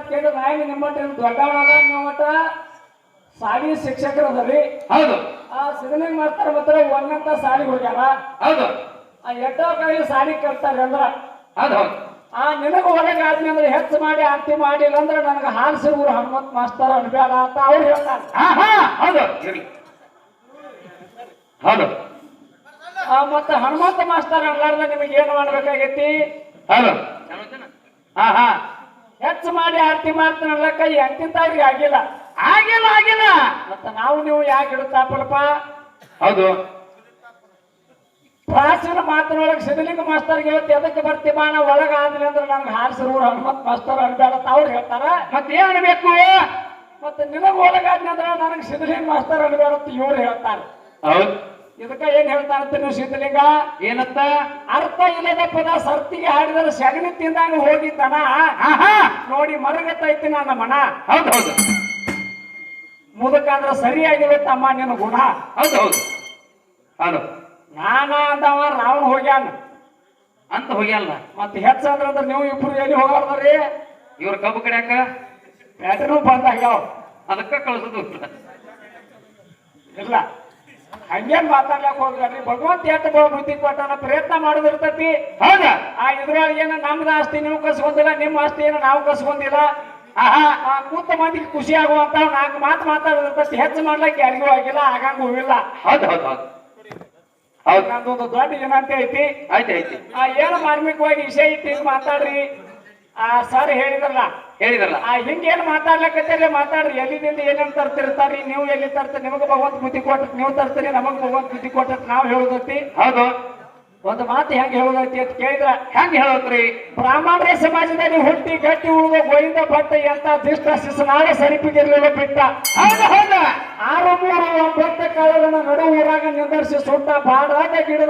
ಕೇಳಿದ್ರೆ ನಾಯಿ ನಿಮ್ಮ ಮಟ್ಟ ದೊಡ್ಡವನದ ನಿಮ್ಮ ಮಟ್ಟ ಶಾಲಿ ಶಿಕ್ಷಕರು ಅದರಿ. ಹೌದು. ಆ ಸಿದ್ಧಲಿಂಗ ಮಾಡ್ತಾರೆ ಮಾತ್ರ ಒಂದಂತ ಸಾಲಿಗೆ ಹೋಗ್ಯಾರ. ಹೌದು. ಆ ಎಟ್ಟೋ ಕೈ ಸಾಲಿ ಕಲ್ತಾರೆ ಅಂದ್ರ. ಹೌದು ಆ ನಿನಗ ಒಳಗಾದ್ನಿ ಅಂದ್ರೆ ಹೆಚ್ಚು ಮಾಡಿ ಆರ್ತಿ ಮಾಡಿಲ್ಲ ಅಂದ್ರೆ ನನಗೆ ಹಾಲ್ಸಿ ಊರು ಹನುಮಂತ ಮಾಸ್ತರ ಅನ್ಬೇಡ ಅಂತ ಅವ್ರು ಹೇಳ್ತಾರೆ. ಹೌದು. ಹೌದು. ಮತ್ತೆ ಹನುಮಂತ ಮಾಸ್ತರ ಅನ್ಲಾರ್ದ ನಿಮಗೆ ಏನು ಮಾಡ್ಬೇಕಾಗೈತಿ? ಹೌದು. ಹಾ ಹಾ. ಹೆಚ್ಚು ಮಾಡಿ ಆರತಿ ಮಾಡ್ತಾನಲ್ಲ ಕೈ ಎಂತಿಂತವ್ರಿಗೆ ಆಗಿಲ್ಲ. ಆಗಿಲ್ಲ ಆಗಿಲ್ಲ. ಮತ್ತ ನಾವು ನೀವು ಯಾಕೆ ಇಡುತ್ತಾಪಲ್ಪ ಹೌದು. ಪ್ರಾಚೀನ ಮಾತನೊಳಗೆ ಸಿದ್ಧಲಿಂಗ ಮಾಸ್ತರ್ ಹೇಳ್ತಿ ಎದಕ್ಕೆ ಬರ್ತಿ ಬಾಣ ಒಳಗ ಆದ್ಲಿ ಅಂದ್ರೆ ನಂಗೆ ಹಾರಿಸಿರು ಹನುಮಂತ ಮಾಸ್ತರ್ ಅನ್ಬೇಡ ಅವ್ರು ಹೇಳ್ತಾರ. ಮತ್ತೆ ಏನ್ ಅನ್ಬೇಕು ಮತ್ತೆ ನಿನಗೆ ಒಳಗಾದ್ನಿ ಅಂದ್ರೆ ನನಗೆ ಸಿದ್ಧಲಿಂಗ ಮಾಸ್ತರ್ ಅನ್ಬೇಡ ಅಂತ ಇವ್ರು ಹೇಳ್ತಾರೆ. ಹೌದು. ಇದಕ್ಕ ಏನ್ ಹೇಳ್ತಾರಂತ ಸಿದ್ಧಲಿಂಗ ಏನತ್ತ ಅರ್ಥ ಇಲ್ಲದ ಪದ ಸರ್ತಿಗೆ ಹಾಡಿದ್ರೆ ಸಗಣಿ ತಿಂದಾಗ ಹೋಗಿದ್ದಾನ? ನೋಡಿ ಮರಗತ್ತೈತಿ ನನ್ನ ಮನ. ಹೌದು ಹೌದು. ಮುದಕ ಅಂದ್ರೆ ಸರಿಯಾಗಿಲ್ಲ ತಮ್ಮ ನಿನ್ನ ಗುಣ. ಹೌದು ಹೌದು. ಹೌದು. ನಾನ ಅಂದವ ರಾವಣ ಹೋಗ್ಯಾನ. ಅಂತ ಹೋಗ್ಯಲ್ಲ ಮತ್ತೆ ಹೆಚ್ಚಂದ್ರ ಅಂದ್ರೆ ನೀವು ಇಬ್ರು ಎಲ್ಲಿ ಹೋಗಾರ್ದ್ರಿ ಇವ್ರ ಕಬ್ಬು ಕಡ್ಯಾಕ? ಬ್ಯಾಟರಿನೂ ಬಂದಾಗ್ಯಾವ. ಅದಕ್ಕ ಕಳಿಸುದು ಇಲ್ಲ. ಹಂಗೇನ್ ಮಾತಾಡ್ಲಕ್ ಹೋಗ್ರಿ ಭಗವಂತ ಎಷ್ಟು ಬುದ್ಧಿ ಕೊಟ್ಟಾನ ಪ್ರಯತ್ನ ಮಾಡೋದಿರ್ತತಿ? ಹೌದಾ? ಆ ಇದ್ರೊಳಗೆ ಏನ ನಮ್ದು ಆಸ್ತಿ ನೀವು ಕಸ್ಕೊಂಡಿಲ್ಲ ನಿಮ್ಮ ಆಸ್ತಿ ಏನ ನಾವು ಕಸ್ಕೊಂಡಿಲ್ಲ ಆಹಾ ಆ ಕೂತ ಮಂದಿಗೆ ಖುಷಿ ಆಗುವಂತ ನಾಲ್ಕು ಮಾತು ಮಾತಾಡೋದಿರ್ತತಿ. ಹೆಚ್ಚು ಮಾಡ್ಲಿಕ್ಕೆ ಯಾರಿಗೂ ಆಗಿಲ್ಲ ಆಗಂಗೂ ಇಲ್ಲ. ಹೌದು ಹೌದು ಹೌದು. ಹೌದು. ನಂದೊಂದು ದೊಡ್ಡ ವಿನಂತಿ ಐತಿ. ಆಯ್ತು ಆ ಏನು ಮಾರ್ಮಿಕವಾಗಿ ವಿಷಯ ಇಟ್ಟು ಮಾತಾಡ್ರಿ? ಆ ಸರ್ ಹೇಳಿದ್ರಲ್ಲ ಹೇಳಿದ್ರಲ್ಲ ಆ ಹಿಂಗೇನ್ ಮಾತಾಡ್ಲಕತ್ತೇಳಿ ಮಾತಾಡ್ರಿ ಎಲ್ಲಿದಿಂದ ಏನೇನ್ ತರ್ತಿರ್ತಾರಿ ನೀವು ಎಲ್ಲಿ ತರ್ತೀರಿ ನಿಮಗೆ ಭಗವಂತ ಬುದ್ಧಿ ಕೊಟ್ಟ ನೀವು ತರ್ತೀರಿ ನಮಗ್ ಭಗವಂತ ಬುದ್ಧಿ ಕೊಟ್ಟ ನಾವು ಹೇಳೋದೈತಿ? ಹೌದು. ಒಂದು ಮಾತು ಹೆಂಗ್ ಹೇಳೋದೈತಿ ಅಂತ ಕೇಳಿದ್ರ? ಹೆಂಗ್ ಹೇಳೋದ್ರಿ? ಬ್ರಾಹ್ಮಣರ ಸಮಾಜದಲ್ಲಿ ಹುಟ್ಟಿ ಗಟ್ಟಿ ಉಳಿದ ಗೋವಿಂದ ಭಟ್ಟ ಎಂತ ದಿಷ್ಟ ಶಿಸನಾಗ ಸರಿಪಿಗಿರ್ಲಿಲ್ಲ ಬಿಟ್ಟ. ಹೌದು ಹೌದು. ಆರು ಮೂರು ಒಂಬತ್ತು ಕಾಲಗಳ ನಡು ಊರಾಗ ನಿಂದರ್ಸಿ ಸುಟ್ಟ ಬಾಡಾದ ಗಿಡದ